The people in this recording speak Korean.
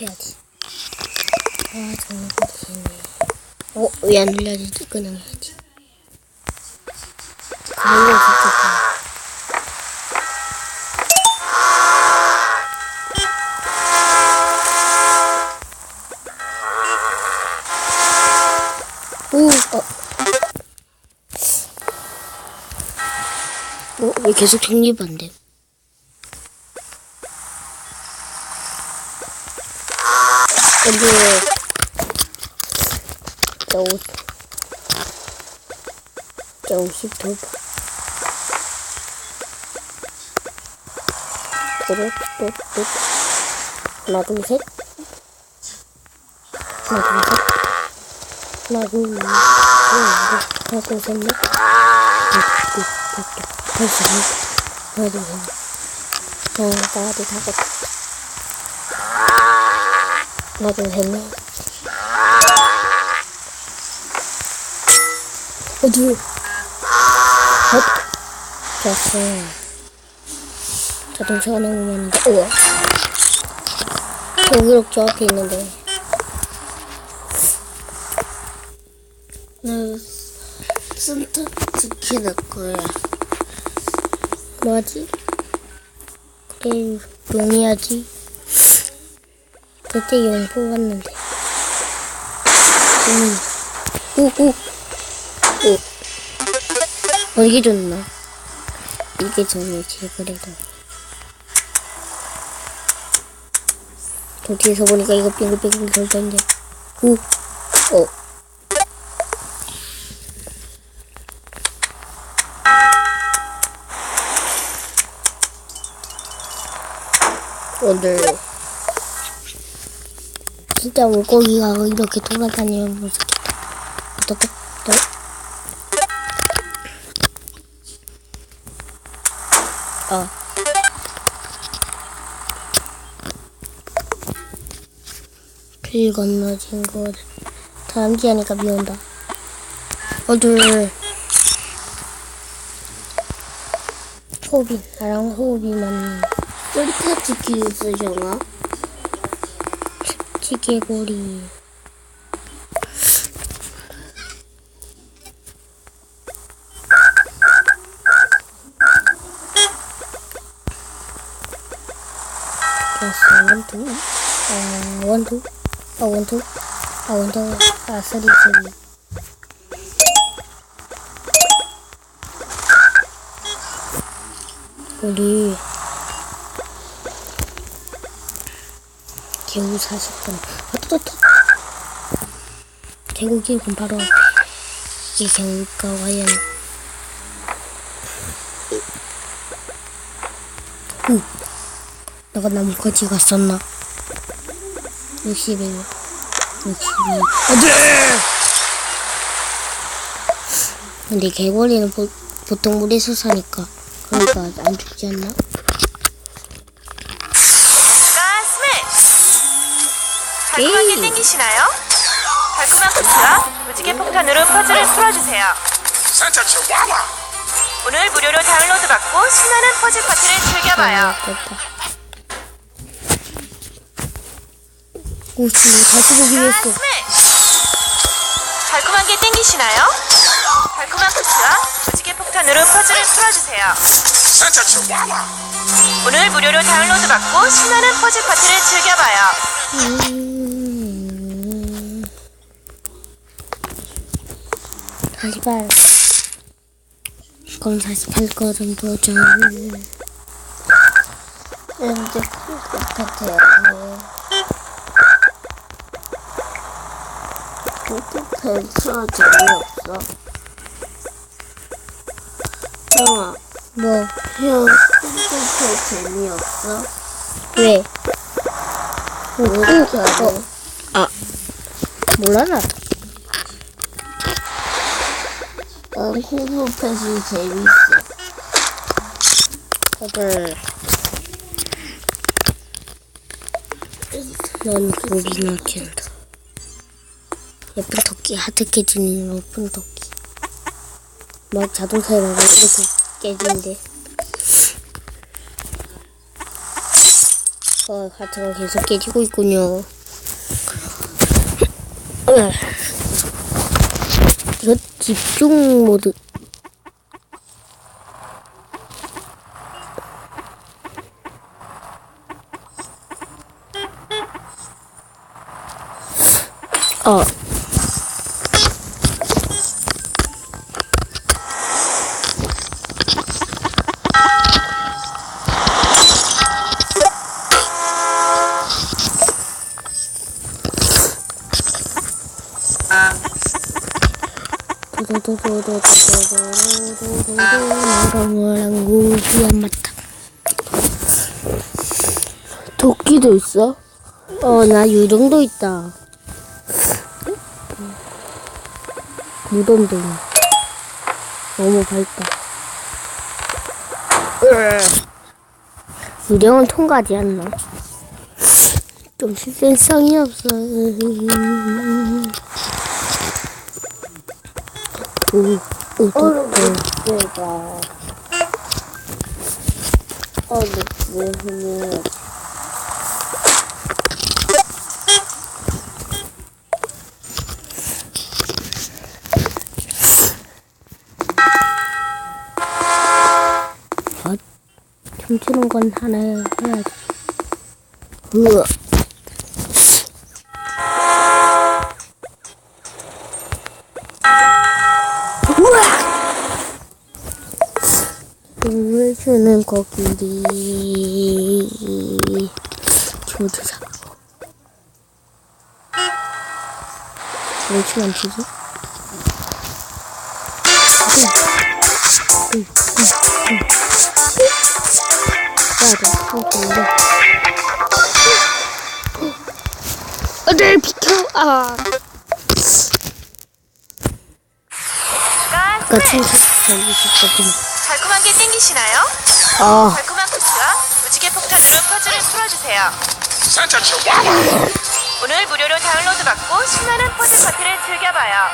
해야지. 아, 정말 빡치네. 어, 왜 안 눌려지지? 끊어야지. 그런 거 진짜 좋아. 오, 어. 어, 왜 계속 정립 안 돼? 근데, 저 옷, 저 52번. 그릇, 또, 또. 하나, 둘, 셋. 하나, 둘, 셋. 하나, 둘, 셋. 하나, 둘, 셋, 넷. 둘, 둘, 둘, 둘, 둘, 셋, 넷. 하나, 둘, 셋, 넷. 어, 나도 다 껐다. 하나, 둘, 셋, 넷. 어, 둘. 헛. 좋았어. 자동차가 많은데, 우와. 여기로 저 앞에 있는데. 나 센터 지키는 거야. 뭐하지? 그래, 용해야지. 그때 용 뽑았는데. 음. 오, 오. 오. 어, 이게 좋나? 이게 좋지, 그래도. 저 뒤에서 보니까 이거 빙글빙글 돌던데. 오. 어. 오늘 진짜 물고기가 이렇게 돌아다니면 무섭겠다. 또, 또, 또. 어. 길 건너진 곳. 다람쥐 하니까 비 온다. 어 둘. 호흡이, 나랑 호흡이만. 센터 지키는 쓰잖아. 지게고리 됐어 원투 어 원투 아 원투 아 원투 아 쓰리 쓰리 우리 개우 40분. 어떠떠 개고기는 바로 이 개우가 과연. 오 내가 나뭇가지 갔었나? 61 62 안 돼! 근데 개고리는 보, 보통 물에서 사니까 그러니까 안 죽지 않나? 달콤하게 에이. 땡기시나요? 달콤한 코스와 무지개 폭탄으로 퍼즐을 풀어주세요. 산타 치와와 오늘 무료로 다운로드 받고 신나는 퍼즐 파티를 즐겨봐요. 아, 됐다. 오, 지금 다시 보기 했어. 가스맨! 달콤하게 땡기시나요? 달콤한 코스와 무지개 폭탄으로 퍼즐을 풀어주세요. 산타 치와와 오늘 무료로 다운로드 받고 신나는 퍼즐 파티를 즐겨봐요. 음. 다시 발. 그럼 다시 팔 거좀 도전. 이제 똑같아. 어떻게 서 재미없어? 형아, 뭐, 형 어떻게 재미없어? 왜? 왜 이렇게 안 해? 몰라, 나. 난 호흡패시 재밌어. 다들. 넌 고기 넣긴다. 예쁜 토끼, 하트 깨지는 예쁜 토끼. 막 자동차에 막 이렇게 깨지는데. 어, 하트가 계속 깨지고 있군요. 으. 이거 집중 모드. 어. 도끼도 있어? 어, 나 요정도 있다. 무덤도 있네. 너무 밝다. 유령은 통과하지 않나? 좀 실생성이 없어. 오, 오, 또, 또. 내가 어, 네, 네, 네. 춤추는 건 하나 해야지. 우와. 춤을 추는 코끼리. 조드사. 왜춤안 코끼리. 아, 네, 비켜! 아. 아까 춤 저기 있었거든. 달콤한 게 땡기시나요? 아, 달콤한 코스와 무지개 폭탄으로 퍼즐을 풀어주세요. Santa Chihuahua. 오늘 무료로 다운로드 받고 신나는 퍼즐 파티를 즐겨봐요.